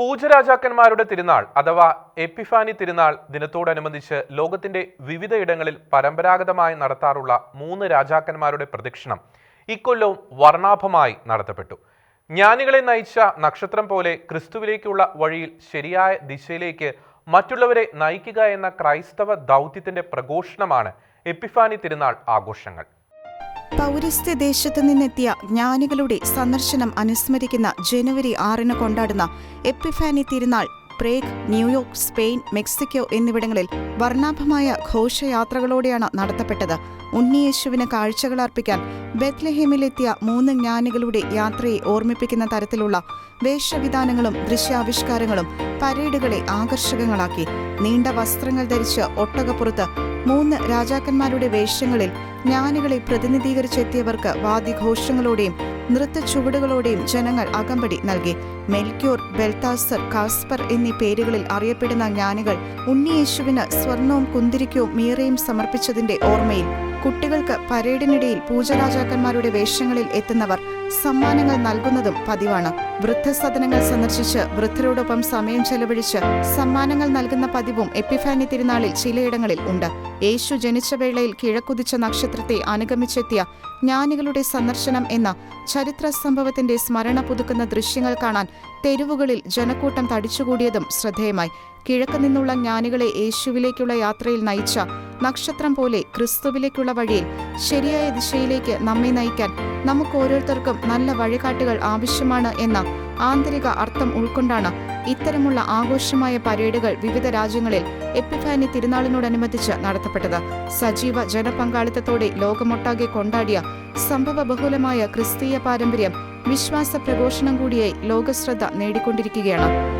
പൂജരാജാക്കന്മാരുടെ തിരുനാൾ അഥവാ എപ്പിഫാനി തിരുനാൾ ദിനത്തോടനുബന്ധിച്ച് ലോകത്തിന്റെ വിവിധയിടങ്ങളിൽ പരമ്പരാഗതമായി നടത്താറുള്ള മൂന്ന് രാജാക്കന്മാരുടെ പ്രദക്ഷിണം ഇക്കൊല്ലവും വർണാഭമായി നടത്തപ്പെട്ടു. ജ്ഞാനികളെ നയിച്ച നക്ഷത്രം പോലെ ക്രിസ്തുവിലേക്കുള്ള വഴിയിൽ ശരിയായ ദിശയിലേക്ക് മറ്റുള്ളവരെ നയിക്കുക എന്ന ക്രൈസ്തവ ദൗത്യത്തിന്റെ പ്രഘോഷണമാണ് എപ്പിഫാനി തിരുനാൾ ആഘോഷങ്ങൾ. പൗരസ്ത്യ ദേശത്തു നിന്നെത്തിയ ജ്ഞാനികളുടെ സന്ദർശനം അനുസ്മരിക്കുന്ന ജനുവരി ആറിന് കൊണ്ടാടുന്ന എപ്പിഫാനി തിരുനാൾ Prague New York Spain Mexico എന്നിവിടങ്ങളിൽ വർണാഭമായ ഘോഷയാത്രകളോടെയാണ് നടത്തപ്പെട്ടത്. ഉണ്ണിയേശുവിന് കാഴ്ചകൾ അർപ്പിക്കാൻ ബെത്ലഹേമിലെത്തിയ മൂന്ന് ജ്ഞാനികളുടെ യാത്രയെ ഓർമ്മിപ്പിക്കുന്ന തരത്തിലുള്ള വേഷവിധാനങ്ങളും ദൃശ്യാവിഷ്കാരങ്ങളും പരേഡുകളെ ആകർഷകങ്ങളാക്കി. നീണ്ട വസ്ത്രങ്ങൾ ധരിച്ച് ഒട്ടകപ്പുറത്ത് മൂന്ന് രാജാക്കന്മാരുടെ വേഷങ്ങളിൽ ജ്ഞാനികളെ പ്രതിനിധീകരിച്ചെത്തിയവർക്ക് വാദ്യഘോഷങ്ങളോടെയും നൃത്തച്ചുവടുകളോടെയും ജനങ്ങൾ അകമ്പടി നൽകി. മെൽക്യൂർ ബെൽതാസർ കാസ്പർ എന്നീ പേരുകളിൽ അറിയപ്പെടുന്ന ജ്ഞാനികൾ ഉണ്ണിയേശുവിന് സ്വർണവും കുന്തിരിക്കവും മീറയും സമർപ്പിച്ചതിന്റെ ഓർമ്മയിൽ കുട്ടികൾക്ക് പരേഡിനിടയിൽ പൂജരാജാക്കന്മാരുടെ വേഷങ്ങളിൽ എത്തുന്നവർ സമ്മാനങ്ങൾ നൽകുന്നതും പതിവാണ്. വൃദ്ധസദനങ്ങൾ സന്ദർശിച്ച് വൃദ്ധരോടൊപ്പം സമയം ചെലവഴിച്ച് സമ്മാനങ്ങൾ നൽകുന്ന പതിവും എപ്പിഫാനി തിരുനാളിൽ ചിലയിടങ്ങളിൽ ഉണ്ട്. യേശു ജനിച്ച വേളയിൽ കിഴക്കുതിച്ച നക്ഷത്രത്തെ അനുഗമിച്ചെത്തിയ ജ്ഞാനികളുടെ സന്ദർശനം എന്ന ചരിത്ര സംഭവത്തിന്റെ സ്മരണ പുതുക്കുന്ന ദൃശ്യങ്ങൾ കാണാൻ തെരുവുകളിൽ ജനക്കൂട്ടം തടിച്ചുകൂടിയതും ശ്രദ്ധേയമായി. കിഴക്ക് നിന്നുള്ള ജ്ഞാനികളെ യേശുവിലേക്കുള്ള യാത്രയിൽ നയിച്ച നക്ഷത്രം പോലെ ക്രിസ്തുവിലേക്കുള്ള വഴിയിൽ ശരിയായ ദിശയിലേക്ക് നമ്മെ നയിക്കാൻ നമുക്ക് ഓരോരുത്തർക്കും നല്ല വഴികാട്ടുകൾ ആവശ്യമാണ് എന്ന ആന്തരിക അർത്ഥം ഉൾക്കൊണ്ടാണ് ഇത്തരമുള്ള ആഘോഷമായ പരേഡുകൾ വിവിധ രാജ്യങ്ങളിൽ എപ്പിഫാനി തിരുനാളിനോടനുബന്ധിച്ച് നടത്തപ്പെട്ടത്. സജീവ ജനപങ്കാളിത്തത്തോടെ ലോകമൊട്ടാകെ കൊണ്ടാടിയ സംഭവ ബഹുലമായ ക്രിസ്തീയ പാരമ്പര്യം വിശ്വാസ പ്രഘോഷണം കൂടിയായി ലോകശ്രദ്ധ നേടിക്കൊണ്ടിരിക്കുകയാണ്.